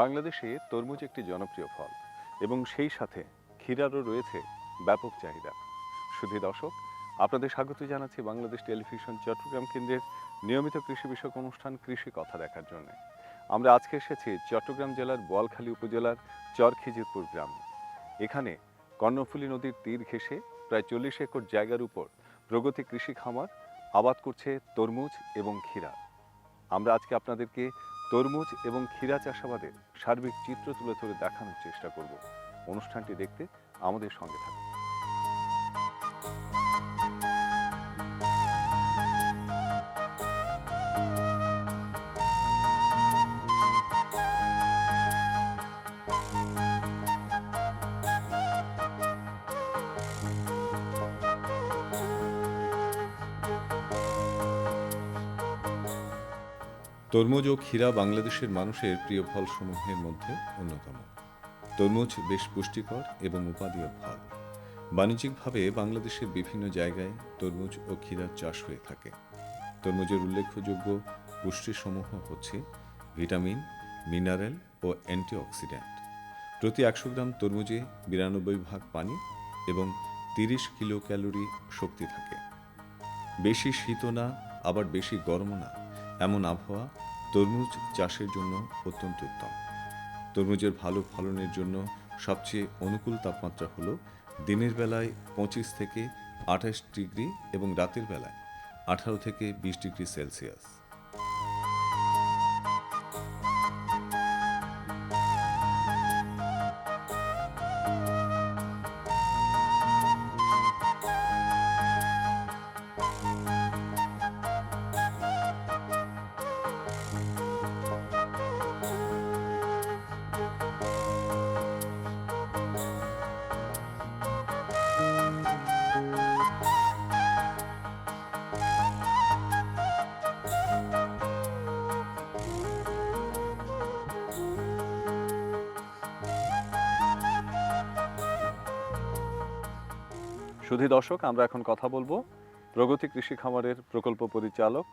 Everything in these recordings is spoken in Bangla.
বাংলাদেশে তরমুজ একটি জনপ্রিয় ফল, এবং সেই সাথে ক্ষীরারও রয়েছে ব্যাপক চাহিদা। শুধু দর্শক, আপনাদের স্বাগত জানাচ্ছি বাংলাদেশ টেলিভিশন চট্টগ্রাম কেন্দ্রের নিয়মিত কৃষি বিষয়ক অনুষ্ঠান কৃষি কথা দেখার জন্য। আমরা আজকে এসেছি চট্টগ্রাম জেলার বোয়ালখালী উপজেলার চরখিজিরপুর গ্রামে। এখানে কর্ণফুলী নদীর তীর ঘেঁষে প্রায় চল্লিশ একর জায়গার উপর প্রগতি কৃষি খামার, আবাদ করছে তরমুজ এবং ক্ষীরা। আমরা আজকে আপনাদেরকে তরমুজ এবং ক্ষীরা চাষাবাদের সার্বিক চিত্র তুলে ধরে দেখানোর চেষ্টা করব। অনুষ্ঠানটি দেখতে আমাদের সঙ্গে থাকুন। তরমুজ ও ক্ষীরা বাংলাদেশের মানুষের প্রিয় ফলসমূহের মধ্যে অন্যতম। তরমুজ বেশ পুষ্টিকর এবং উপাদেয় ফল। বাণিজ্যিকভাবে বাংলাদেশের বিভিন্ন জায়গায় তরমুজ ও ক্ষীরার চাষ হয়ে থাকে। তরমুজের উল্লেখযোগ্য পুষ্টিসমূহ হচ্ছে ভিটামিন, মিনারেল ও অ্যান্টিঅক্সিডেন্ট প্রতি একশো গ্রাম তরমুজে বিরানব্বই ভাগ পানি এবং তিরিশ কিলো ক্যালোরি শক্তি থাকে। বেশি শীতও না, আবার বেশি গরমও না। এমন আবহাওয়া তরমুজ চাষের জন্য অত্যন্ত উত্তম। তরমুজের ভালো ফলনের জন্য সবচেয়ে অনুকূল তাপমাত্রা হল দিনের বেলায় পঁচিশ থেকে আঠাশ ডিগ্রি এবং রাতের বেলায় আঠারো থেকে বিশ ডিগ্রি সেলসিয়াস। শুধু দর্শক, আমরা এখন কথা বলব প্রগতি কৃষি খামারের প্রকল্প পরিচালক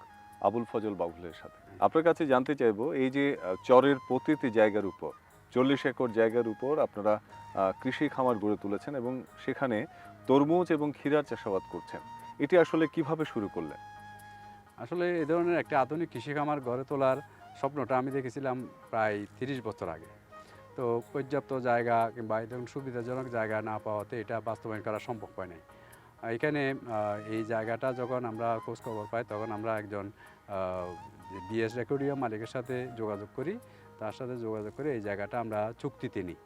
আবুল ফজল বাবুলের সাথে। আপনার কাছে জানতে চাইব, এই যে চরের প্রতিটি জায়গার উপর, চল্লিশ একর জায়গার উপর আপনারা কৃষি খামার গড়ে তুলেছেন এবং সেখানে তরমুজ এবং ক্ষীরার চাষাবাদ করছেন। এটি আসলে কীভাবে শুরু করলেন? আসলে এ ধরনের একটা আধুনিক কৃষি খামার গড়ে তোলার স্বপ্নটা আমি দেখেছিলাম প্রায় তিরিশ বছর আগে। তো পর্যাপ্ত জায়গা কিংবা ধরনের সুবিধাজনক জায়গা না পাওয়াতে এটা বাস্তবায়ন করা সম্ভব হয় নাই। এখানে এই জায়গাটা যখন আমরা খোঁজ খবর পাই, তখন আমরা একজন বিএস রেকর্ডিও মালিকের সাথে যোগাযোগ করি। তার সাথে যোগাযোগ করে এই জায়গাটা আমরা চুক্তিতে নিই।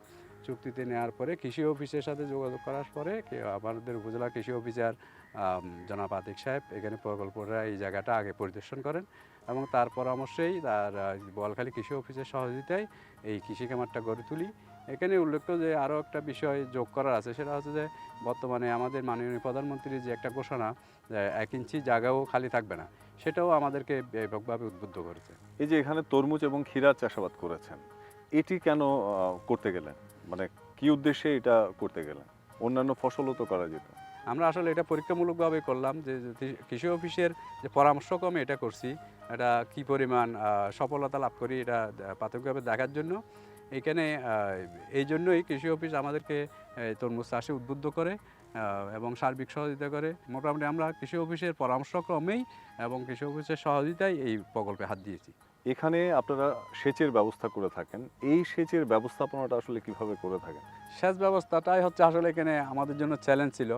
চুক্তিতে নেওয়ার পরে কৃষি অফিসের সাথে যোগাযোগ করার পরে আমাদের উপজেলা কৃষি অফিসার জনাব আতিক সাহেব এখানে প্রকল্পরা এই জায়গাটা আগে পরিদর্শন করেন এবং তার পরামর্শেই তার আহ, বোয়ালখালী কৃষি অফিসের সহযোগিতায় এই কৃষি খামারটা গড়ে তুলি। এখানে উল্লেখ্য যে আরও একটা বিষয় যোগ করার আছে সেটা হচ্ছে যে বর্তমানে আমাদের মাননীয় প্রধানমন্ত্রীর যে একটা ঘোষণা এক ইঞ্চি জায়গাও খালি থাকবে না সেটাও আমাদেরকে ব্যাপকভাবে উদ্বুদ্ধ করেছে। এই যে এখানে তরমুজ এবং ক্ষীরার চাষাবাদ করেছেন এটি কেন করতে গেলেন? মানে কি উদ্দেশ্যে এটা করতে গেলেন? অন্যান্য ফসলও তো করা যেত। আমরা আসলে এটা পরীক্ষামূলকভাবে করলাম যে কৃষি অফিসের যে পরামর্শক্রমে এটা করছি। এটা কি পরিমাণ সফলতা লাভ করি এটা প্রাথমিকভাবে দেখার জন্য। এখানে এই জন্যই কৃষি অফিস আমাদেরকে তরমুজ চাষে উদ্বুদ্ধ করে এবং সার্বিক সহযোগিতা করে। মোটামুটি আমরা কৃষি অফিসের পরামর্শক্রমেই এবং কৃষি অফিসের সহযোগিতায় এই প্রকল্পে হাত দিয়েছি। এখানে আপনারা সেচের ব্যবস্থা করে থাকেন। এই সেচের ব্যবস্থাপনাটা আসলে কীভাবে করে থাকেন? সেচ ব্যবস্থাটাই হচ্ছে আসলে এখানে আমাদের জন্য চ্যালেঞ্জ ছিল।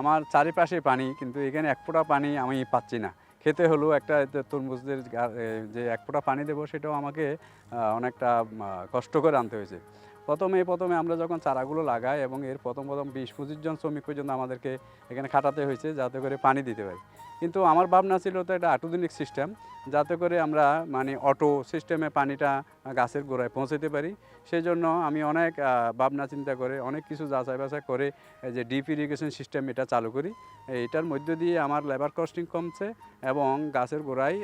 আমার চারিপাশে পানি, কিন্তু এখানে এক ফোঁটা পানি আমি পাচ্ছি না। খেতে হলেও একটা তরমুজদের যে এক ফোঁটা পানি দেবো, সেটাও আমাকে অনেকটা কষ্ট করে আনতে হয়েছে। প্রথমে প্রথমে আমরা যখন চারাগুলো লাগাই এবং এর প্রথম প্রথম বিশ পঁচিশ জন শ্রমিক পর্যন্ত আমাদেরকে এখানে খাটাতে হয়েছে, যাতে করে পানি দিতে পারি। কিন্তু আমার ভাবনা ছিল তো এটা আটুদিনিক সিস্টেম যাতে করে আমরা মানে অটো সিস্টেমে পানিটা গাছের গোড়ায় পৌঁছাতে পারি। সেই জন্য আমি অনেক ভাবনা চিন্তা করে, অনেক কিছু যাচাই বাছাই করে যে ডিপ ইরিগেশন সিস্টেম এটা চালু করি। এটার মধ্য দিয়ে আমার লেবার কস্টিং কমছে এবং গাছের গোড়ায়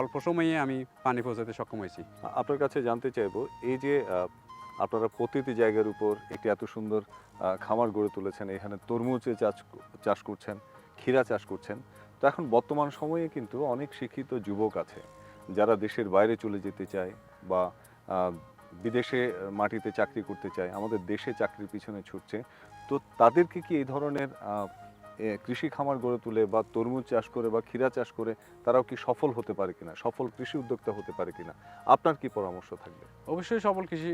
অল্প সময়ে আমি পানি পৌঁছাতে সক্ষম হয়েছি। আপনার কাছে জানতে চাইব, এই যে আপনারা প্রতিটি জায়গার উপর একটি এত সুন্দর খামার গড়ে তুলেছেন, এখানে তরমুজে চাষ চাষ করছেন, ক্ষীরা চাষ করছেন তো এখন বর্তমান সময়ে কিন্তু অনেক শিক্ষিত যুবক আছে, যারা দেশের বাইরে চলে যেতে চায় বা বিদেশে মাটিতে চাকরি করতে চায়, আমাদের দেশে চাকরির পিছনে ছুটছে। তো তাদেরকে কি এই ধরনের কৃষি খামার গড়ে তুলে বা তরমুজ চাষ করে বা ক্ষীরা চাষ করে তারাও কি সফল হতে পারে কিনা, সফল কৃষি উদ্যোক্তা হতে পারে কিনা? আপনার কি পরামর্শ থাকবে? অবশ্যই সফল কৃষি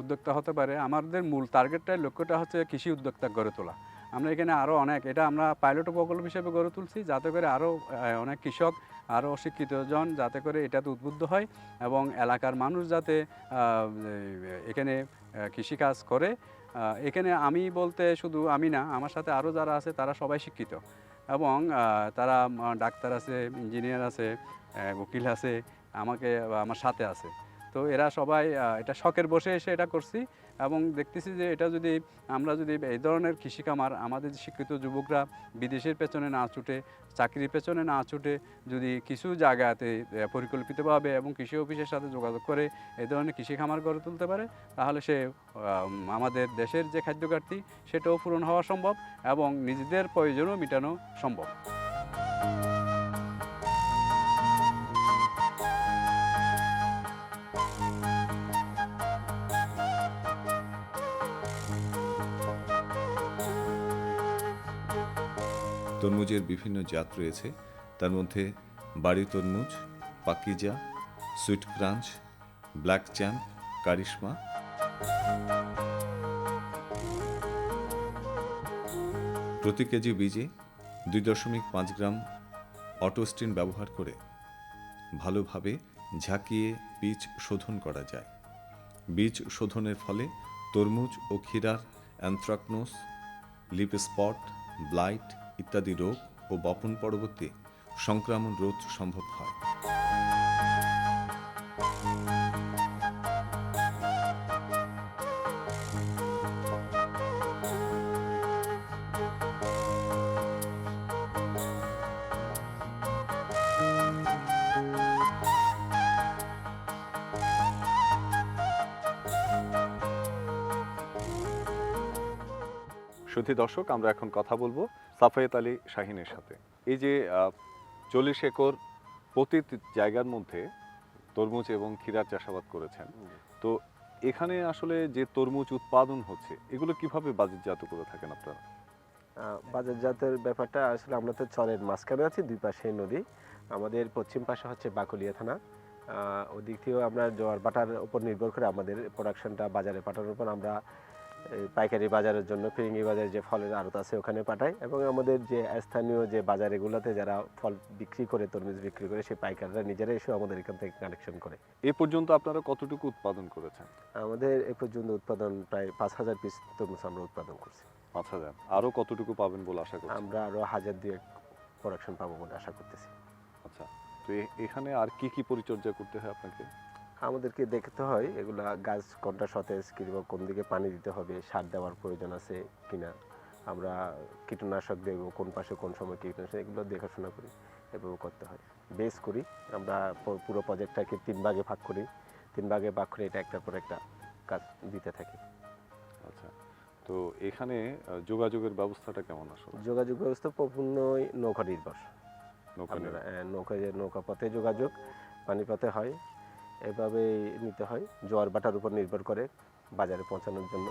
উদ্যোক্তা হতে পারে। আমাদের মূল টার্গেটটাই লক্ষ্যটা হচ্ছে কৃষি উদ্যোক্তা গড়ে তোলা। আমরা এখানে আরও অনেক, এটা আমরা পাইলট প্রকল্প হিসেবে গড়ে তুলছি, যাতে করে আরও অনেক কৃষক আরও শিক্ষিত জন যাতে করে এটাতে উদ্বুদ্ধ হয় এবং এলাকার মানুষ যাতে এখানে কৃষিকাজ করে। এখানে আমি বলতে শুধু আমি না, আমার সাথে আরও যারা আছে তারা সবাই শিক্ষিত এবং তারা ডাক্তার আছে, ইঞ্জিনিয়ার আছে উকিল আছে, আমাকে আমার সাথে আছে। তো এরা সবাই এটা শখের বসে এসে এটা করছি। এবং দেখতেছি যে এটা যদি আমরা যদি এই ধরনের কৃষি খামার আমাদের শিক্ষিত যুবকরা বিদেশের পেছনে না ছুটে, চাকরির পেছনে না ছুটে যদি কিছু জায়গাতে পরিকল্পিতভাবে এবং কৃষি অফিসের সাথে যোগাযোগ করে এই ধরনের কৃষি খামার গড়ে তুলতে পারে, তাহলে সে আমাদের দেশের যে খাদ্য ঘাটতি সেটাও পূরণ হওয়া সম্ভব এবং নিজেদের প্রয়োজনও মেটানো সম্ভব। তরমুজের বিভিন্ন জাত রয়েছে। তার মধ্যে বাড়ি তরমুজ, Pakeeza, sweet crunch, black champ Karishma. প্রতি কেজি বীজে দুই দশমিক পাঁচ গ্রাম অটোস্টিন ব্যবহার করে ভালোভাবে ঝাঁকিয়ে বীজ শোধন করা যায়। বীজ শোধনের ফলে তরমুজ ও ক্ষীরার অ্যান্থ্রাকনোস লিপ স্পট ব্লাইট ইত্যাদি রোগ ও বপন পরবর্তী সংক্রমণ রোধ সম্ভব হয়। সুধী দর্শক আমরা এখন কথা বলব সাফায়েত আলী শাহিনের সাথে। এই যে চল্লিশ একর প্রতি জায়গার মধ্যে তরমুজ এবং ক্ষীরার চাষাবাদ করেছেন। তো এখানে আসলে যে তরমুজ উৎপাদন হচ্ছে এগুলো কীভাবে বাজারজাত করে থাকেন আপনারা? বাজারজাতের ব্যাপারটা আসলে আমরা তো চরের মাঝখানে আছি দুই পাশে নদী। আমাদের পশ্চিম পাশে হচ্ছে বাকুলিয়া থানা। ওদিক থেকেও আমরা জোয়ার বাটার উপর নির্ভর করে আমাদের প্রোডাকশনটা বাজারে পাঠানোর উপর আমরা পাইকারি বাজারের জন্য ফিরিঙ্গি বাজারে যে ফলের আড়ত আছে ওখানে পাঠাই এবং আমাদের যে স্থানীয় যে বাজার এগুলোতে যারা ফল বিক্রি করে তরমুজ বিক্রি করে সেই পাইকাররা নিজেরা এসে আমাদের এখান থেকে কালেকশন করে। এ পর্যন্ত আপনারা কতটুকু উৎপাদন করেছেন? আমাদের এ পর্যন্ত উৎপাদন প্রায় পাঁচ হাজার পিস তরমুজ আমরা উৎপাদন করছি। পাঁচ হাজার। আরও কতটুকু পাবেন বলে আশা করছেন? আমরা আরও হাজার দুয়েক প্রোডাকশন পাবো বলে আশা করতেছি। আচ্ছা তো এখানে আর কি কি পরিচর্যা করতে হয় আপনাকে? আমাদেরকে দেখতে হয় এগুলা গাছ কোনটা সতেজ কিংবা কোন দিকে পানি দিতে হবে সার দেওয়ার প্রয়োজন আছে কিনা আমরা কীটনাশক দেব কোন পাশে কোন সময় কীটনাশক এগুলো দেখাশোনা করি এভাবে করতে হয়। বেস করি আমরা পুরো প্রজেক্টটাকে তিন ভাগে ভাগ করি। তিন ভাগে ভাগ করে এটা একটার পর একটা কাজ দিতে থাকি। আচ্ছা তো এখানে যোগাযোগের ব্যবস্থাটা কেমন আসলে? যোগাযোগ ব্যবস্থা সম্পূর্ণই নৌকা নির্ভর। নৌকা নৌকা নৌকা পথে যোগাযোগ পানি পথে হয় এভাবেই নিতে হয়। জোয়ার বাটার উপর নির্ভর করে বাজারে পৌঁছানোর জন্য।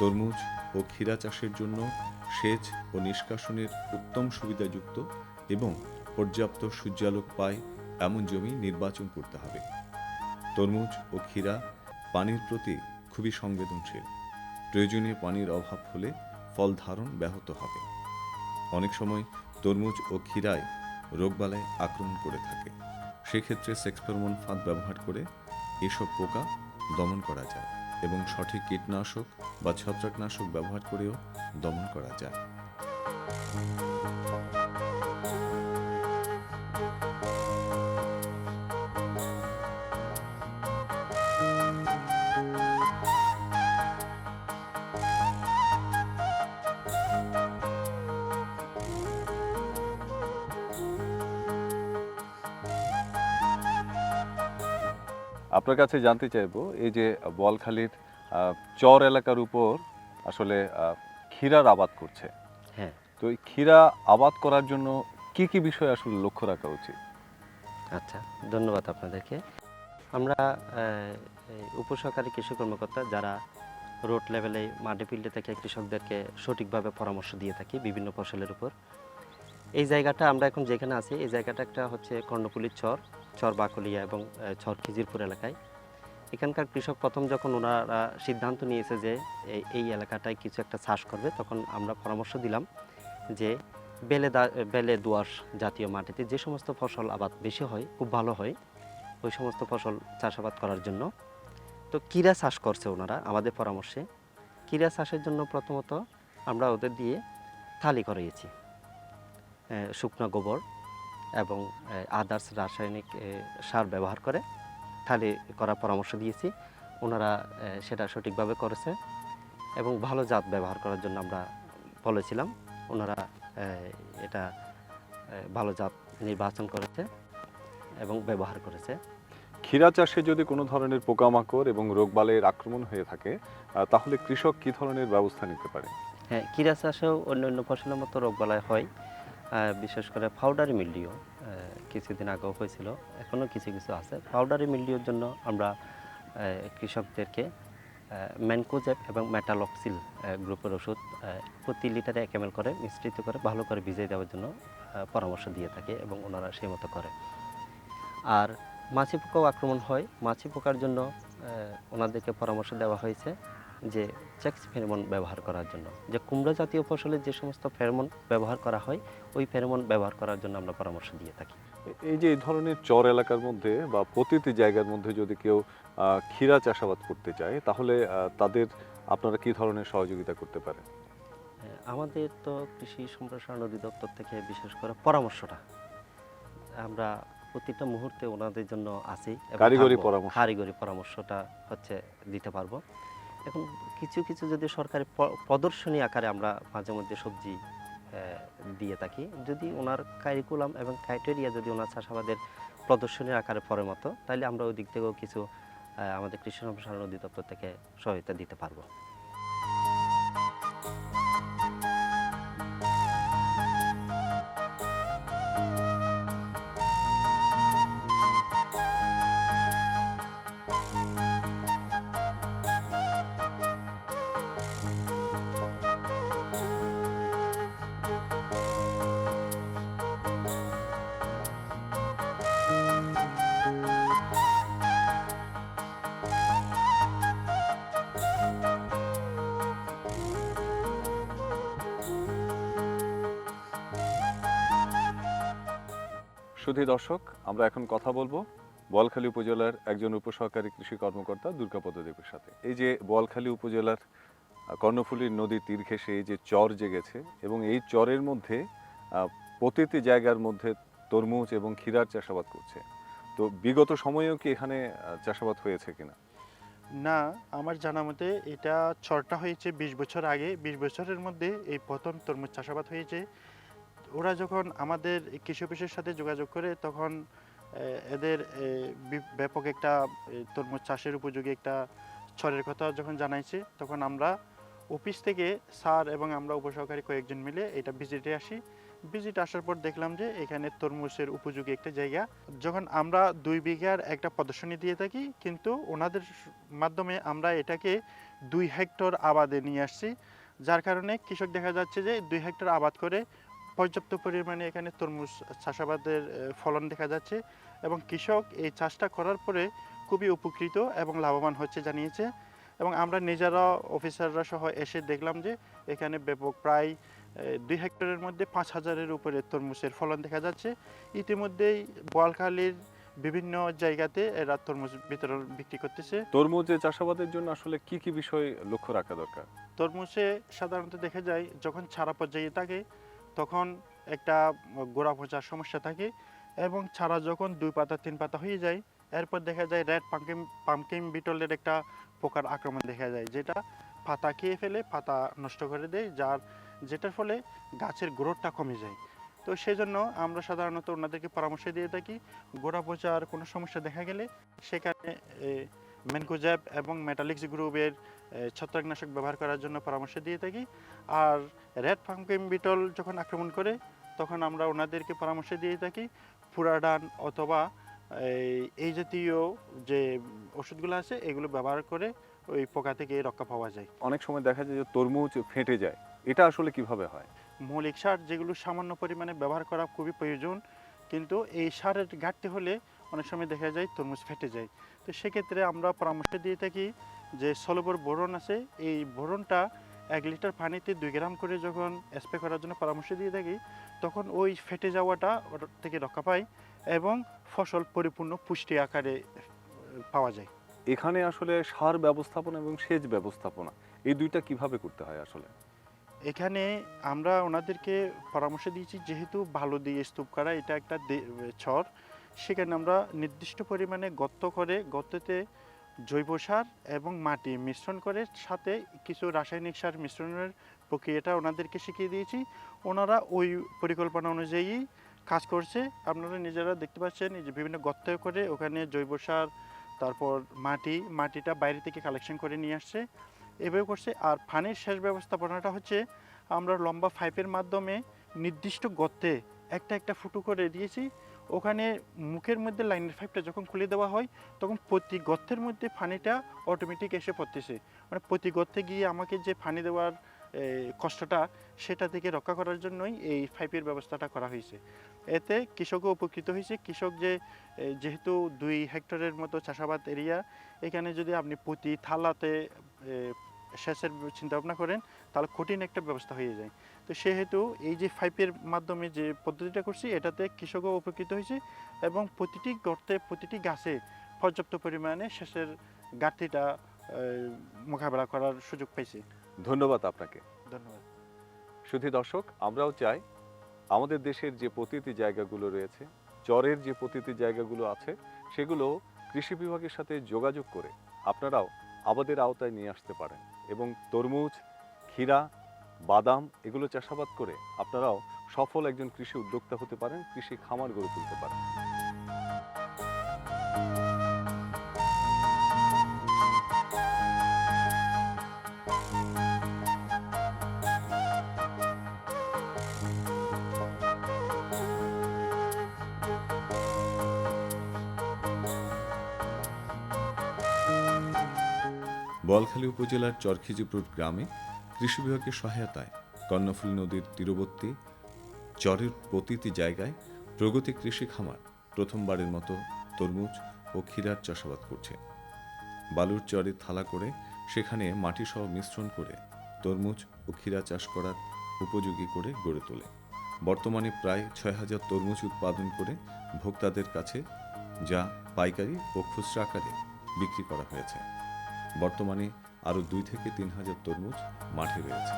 তরমুজ ও ক্ষীরা চাষের জন্য সেচ ও নিষ্কাশনের উত্তম সুবিধাযুক্ত এবং পর্যাপ্ত সূর্যালোক পায় এমন জমি নির্বাচন করতে হবে। তরমুজ ও ক্ষীরা পানির প্রতি খুবই সংবেদনশীল। প্রয়োজনীয় পানির অভাব হলে ফল ধারণ ব্যাহত হবে। অনেক সময় তরমুজ ও ক্ষীরায় রোগবালায় আক্রমণ করে থাকে। সেক্ষেত্রে সেক্সফেরমন ফাঁদ ব্যবহার করে এসব পোকা দমন করা যায়। এবং সঠিক কীটনাশক বা ছত্রাকনাশক ব্যবহার করেও দমন করা যায়। আপনার কাছে জানতে চাইব এই যে বলখালির চর এলাকার উপর আসলে ক্ষীরার আবাদ করছে। হ্যাঁ। তো এই ক্ষীরা আবাদ করার জন্য কি কি বিষয় আসলে লক্ষ্য রাখা উচিত? আচ্ছা ধন্যবাদ আপনাদেরকে। আমরা উপসহকারী কৃষি কর্মকর্তা যারা রোড লেভেলে মাঠে ফিল্ডে থেকে কৃষকদেরকে সঠিকভাবে পরামর্শ দিয়ে থাকি বিভিন্ন ফসলের উপর। এই জায়গাটা আমরা এখন যেখানে আছি এই জায়গাটা একটা হচ্ছে কর্ণফুলির চর। চর বাকলিয়া এবং আহ, চর খিজিরপুর এলাকায়। এখানকার কৃষক প্রথম যখন ওনারা সিদ্ধান্ত নিয়েছে যে এই- এলাকাটায় কিছু একটা চাষ করবে তখন আমরা পরামর্শ দিলাম যে বেলে বেলে দোয়াশ জাতীয় মাটিতে যে সমস্ত ফসল আবাদ বেশি হয় খুব ভালো হয় ওই সমস্ত ফসল চাষাবাদ করার জন্য। তো কিরা চাষ করছে ওনারা আমাদের পরামর্শে। কিরা চাষের জন্য প্রথমত আমরা ওদের দিয়ে থালি করিয়েছি শুকনো গোবর এবং আদার্স রাসায়নিক সার ব্যবহার করে থালি করার পরামর্শ দিয়েছি। ওনারা সেটা সঠিকভাবে করেছে এবং ভালো জাত ব্যবহার করার জন্য আমরা বলেছিলাম। ওনারা এটা ভালো জাত নির্বাচন করেছে এবং ব্যবহার করেছে। ক্ষীরা চাষে যদি কোনো ধরনের পোকামাকড় এবং রোগবালাইয়ের আক্রমণ হয়ে থাকে তাহলে কৃষক কি ধরনের ব্যবস্থা নিতে পারে? হ্যাঁ ক্ষীরা চাষেও অন্য অন্য ফসলের মতো রোগবালাই হয়। বিশেষ করে পাউডারি মিল্ডিও কিছুদিন আগেও হয়েছিল এখনও কিছু কিছু আছে। পাউডারি মিল্ডিওর জন্য আমরা কৃষকদেরকে ম্যানকোজেপ এবং ম্যাটালক্সিল গ্রুপের ওষুধ প্রতি লিটারে এক এম করে মিশ্রিত করে ভালো করে ভিজিয়ে দেওয়ার জন্য পরামর্শ দিয়ে থাকে এবং ওনারা সেই মতো করে। আর মাছি পোকাও আক্রমণ হয়। মাছি পোকার জন্য ওনাদেরকে পরামর্শ দেওয়া হয়েছে। যে চেক্স ফেরমন ব্যবহার করার জন্য যে কুমড়া জাতীয় ফসলে যে সমস্ত ফেরমন ব্যবহার করা হয় ওই ফেরমন ব্যবহার করার জন্য আমরা পরামর্শ দিয়ে থাকি। এই যে এই ধরনের চর এলাকার মধ্যে বা প্রতিটি জায়গার মধ্যে যদি কেউ ক্ষীরা চাষাবাদ করতে চায় তাহলে তাদের আপনারা কি ধরনের সহযোগিতা করতে পারেন? হ্যাঁ, আমাদের তো কৃষি সম্প্রসারণ অধিদপ্তর থেকে বিশেষ করে পরামর্শটা আমরা প্রতিটা মুহূর্তে ওনাদের জন্য আছি কারিগরি পরামর্শ। কারিগরি পরামর্শটা হচ্ছে দিতে পারব। এখন কিছু কিছু যদি সরকারি প্রদর্শনী আকারে আমরা মাঝে মধ্যে সবজি দিয়ে থাকি, যদি ওনার কারিকুলাম এবং ক্রাইটেরিয়া যদি ওনার চাষাবাদের প্রদর্শনীর আকারে পরে মতো তাহলে আমরা ওই দিক থেকেও কিছু আমাদের কৃষি সম্প্রসারণ অধিদপ্তর থেকে সহায়তা দিতে পারব। শুধু দর্শক, আমরা এখন কথা বলব বোয়ালখালী উপজেলার একজন উপসহকারী কৃষি কর্মকর্তা দুর্গাপদ দেবের সাথে। এই যে বোয়ালখালী উপজেলার কর্ণফুলীর নদীর তীর ঘেঁষে এই যে চর জেগেছে এবং এই চরের মধ্যে প্রতিটি জায়গার মধ্যে তরমুজ এবং ক্ষীরার চাষাবাদ করছে। তো বিগত সময়েও কি এখানে চাষাবাদ হয়েছে কিনা? না, আমার জানা মতে এটা চরটা হয়েছে বিশ বছর আগে। বিশ বছরের মধ্যে এই প্রথম তরমুজ চাষাবাদ হয়েছে। ওরা যখন আমাদের কৃষি অফিসের সাথে যোগাযোগ করে, তখন এদের ব্যাপক একটা তরমুজ চাষের উপযোগী একটা চরের কথা যখন জানাইছে, তখন আমরা অফিস থেকে স্যার এবং আমরা উপসহকারী কয়েকজন মিলে এটা ভিজিটে আসি। ভিজিট আসার পর দেখলাম যে এখানে তরমুজের উপযোগী একটা জায়গা। যখন আমরা দুই বিঘার একটা প্রদর্শনী দিয়ে থাকি, কিন্তু ওনাদের মাধ্যমে আমরা এটাকে দুই হেক্টর আবাদে নিয়ে আসছি। যার কারণে কৃষক দেখা যাচ্ছে যে দুই হেক্টর আবাদ করে পর্যাপ্ত পরিমাণে এখানে তরমুজ চাষাবাদের ফলন দেখা যাচ্ছে এবং কৃষক এই চাষটা করার পরে খুবই উপকৃত এবং লাভবান হচ্ছে জানিয়েছে। এবং আমরা নিজেরা অফিসাররা সহ এসে দেখলাম যে এখানে ব্যাপক প্রায় দুই হেক্টরের মধ্যে পাঁচ হাজারের উপরে তরমুজের ফলন দেখা যাচ্ছে। ইতিমধ্যেই বোয়ালখালীর বিভিন্ন জায়গাতে এরা তরমুজ বিতরণ বিক্রি করতেছে। তরমুজের চাষাবাদের জন্য আসলে কি কি বিষয় লক্ষ্য রাখা দরকার? তরমুজে সাধারণত দেখা যায় যখন ছাড়া পর্যায়ে থাকে তখন একটা গোড়া পচার সমস্যা থাকে এবং ছাড়া যখন দুই পাতা, তিন পাতা হয়ে যায়, এরপর দেখা যায় রেড পাম্কিম পাম্কিম বিটলের একটা পোকার আক্রমণ দেখা যায়, যেটা পাতা খেয়ে ফেলে, পাতা নষ্ট করে দেয়, যার, যেটার ফলে গাছের গ্রোথটা কমে যায়। তো সেই জন্য আমরা সাধারণত ওনাদেরকে পরামর্শ দিয়ে থাকি গোড়া পচার কোনো সমস্যা দেখা গেলে সেখানে ম্যানকোজ্যাব এবং মেটালিক্স গ্রুপের ছত্রাকনাশক ব্যবহার করার জন্য পরামর্শ দিয়ে থাকি। আর রেড ফাঙ্কিম বিটল যখন আক্রমণ করে তখন আমরা ওনাদেরকে পরামর্শ দিয়ে থাকি ফুরাডান অথবা এই এই জাতীয় যে ওষুধগুলো আছে এগুলো ব্যবহার করে ওই পোকা থেকে রক্ষা পাওয়া যায়। অনেক সময় দেখা যায় যে তরমুজ ফেটে যায়। এটা আসলে কীভাবে হয়? মৌলিক সার যেগুলো সামান্য পরিমাণে ব্যবহার করা খুবই প্রয়োজন কিন্তু এই সারের ঘাটতি হলে অনেক সময় দেখা যায় তরমুজ ফেটে যায়। তো সেক্ষেত্রে আমরা পরামর্শ দিয়ে থাকি যে সলবর বোরন আছে এই বোরনটা এক লিটার পানিতে দুই গ্রাম করে যখন স্প্রে করার জন্য পরামর্শ দিয়ে থাকি তখন ওই ফেটে যাওয়াটা ওর থেকে রক্ষা পায় এবং ফসল পরিপূর্ণ পুষ্টি আকারে পাওয়া যায়। এখানে আসলে সার ব্যবস্থাপনা এবং সেচ ব্যবস্থাপনা এই দুইটা কীভাবে করতে হয় আসলে? এখানে আমরা ওনাদেরকে পরামর্শ দিয়েছি যেহেতু ভালো দিয়ে স্তূপ করা এটা একটা চর সেখানে আমরা নির্দিষ্ট পরিমাণে গর্ত করে গর্ততে জৈব সার এবং মাটি মিশ্রণ করে সাথে কিছু রাসায়নিক সার মিশ্রণের প্রক্রিয়াটা ওনাদেরকে শিখিয়ে দিয়েছি। ওনারা ওই পরিকল্পনা অনুযায়ী কাজ করছে। আপনারা নিজেরা দেখতে পাচ্ছেন যে বিভিন্ন গর্ত করে ওখানে জৈব সার, তারপর মাটি, মাটিটা বাইরে থেকে কালেকশন করে নিয়ে আসছে। এভাবে করছে। আর পানির সেচ ব্যবস্থাপনাটা হচ্ছে আমরা লম্বা পাইপের মাধ্যমে নির্দিষ্ট গর্তে একটা একটা ফুটো করে দিয়েছি। ওখানে মুখের মধ্যে লাইনের পাইপটা যখন খুলে দেওয়া হয়, তখন প্রতি গর্তের মধ্যে পানিটা অটোমেটিক এসে পড়তেছে। মানে প্রতি গর্তে গিয়ে আমাকে যে পানি দেওয়ার কষ্টটা, সেটা থেকে রক্ষা করার জন্যই এই পাইপের ব্যবস্থাটা করা হয়েছে। এতে কৃষকও উপকৃত হয়েছে। কৃষক যে যেহেতু দুই হেক্টরের মতো চাষাবাদ এরিয়া এখানে যদি আপনি প্রতি থালাতে সেচের চিন্তা ভাবনা করেন তাহলে কঠিন একটা ব্যবস্থা হয়ে যায়। তো সেহেতু এই যে পাইপের মাধ্যমে যে পদ্ধতিটা করছি এটাতে কৃষকও উপকৃত হয়েছে এবং প্রতিটি গর্তে প্রতিটি গাছে পর্যাপ্ত পরিমাণে সেচের ঘাটতিটা মোকাবেলা করার সুযোগ পাইছে। ধন্যবাদ আপনাকে। ধন্যবাদ। শুধু দর্শক আমরাও চাই আমাদের দেশের যে প্রতিটি জায়গাগুলো রয়েছে চরের যে প্রতিটি জায়গাগুলো আছে সেগুলো কৃষি বিভাগের সাথে যোগাযোগ করে আপনারাও আমাদের আওতায় নিয়ে আসতে পারেন। এবং তরমুজ, ক্ষীরা, বাদাম এগুলো চাষাবাদ করে আপনারাও সফল একজন কৃষি উদ্যোক্তা হতে পারেন, কৃষি খামার গড়ে তুলতে পারেন। বলখালী উপজেলার চরখিজিপুর গ্রামে কৃষি বিভাগের সহায়তায় কর্ণফুলী নদীর তীরবর্তী চরের প্রতিটি জায়গায় প্রগতি কৃষি খামার প্রথমবারের মতো তরমুজ ও ক্ষীরার চাষাবাদ করছে। বালুর চরে থালা করে সেখানে মাটি সহ মিশ্রণ করে তরমুজ ও ক্ষীরা চাষ করার উপযোগী করে গড়ে তোলে। বর্তমানে প্রায় ছয় হাজার তরমুজ উৎপাদন করে ভোক্তাদের কাছে যা পাইকারি ও খুচরা আকারে বিক্রি করা হয়েছে। বর্তমানে আরও দুই থেকে তিন হাজার তরমুজ মাঠে রয়েছে।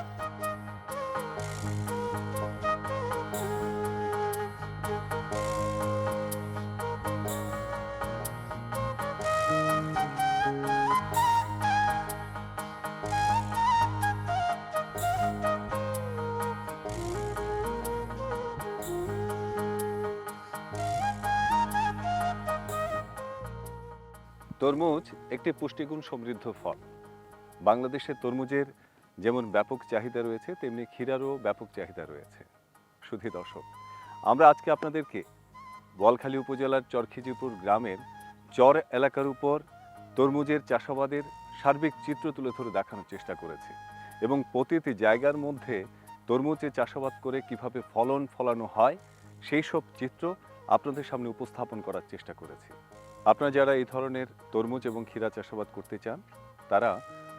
তরমুজ একটি পুষ্টিগুণ সমৃদ্ধ ফল। বাংলাদেশে তরমুজের যেমন ব্যাপক চাহিদা রয়েছে, তেমনি ক্ষীরারও ব্যাপক চাহিদা রয়েছে। সুধী দর্শক, আমরা আজকে আপনাদেরকে বলখালী উপজেলার চরখিজিপুর গ্রামের চর এলাকার উপর তরমুজের চাষাবাদের সার্বিক চিত্র তুলে ধরে দেখানোর চেষ্টা করেছি এবং প্রতিটি জায়গার মধ্যে তরমুজে চাষাবাদ করে কীভাবে ফলন ফলানো হয়, সেই সব চিত্র আপনাদের সামনে উপস্থাপন করার চেষ্টা করেছি। আপনারা যারা এই ধরনের তরমুজ এবং ক্ষীরা চাষাবাদ করতে চান, তারা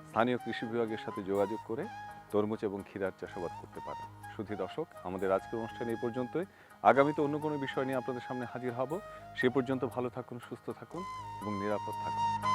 স্থানীয় কৃষি বিভাগের সাথে যোগাযোগ করে তরমুজ এবং ক্ষীরার চাষাবাদ করতে পারেন। শুধু দর্শক, আমাদের আজকের অনুষ্ঠান এই পর্যন্তই। আগামীতে অন্য কোনো বিষয় নিয়ে আপনাদের সামনে হাজির হব। সে পর্যন্ত ভালো থাকুন, সুস্থ থাকুন এবং নিরাপদ থাকুন।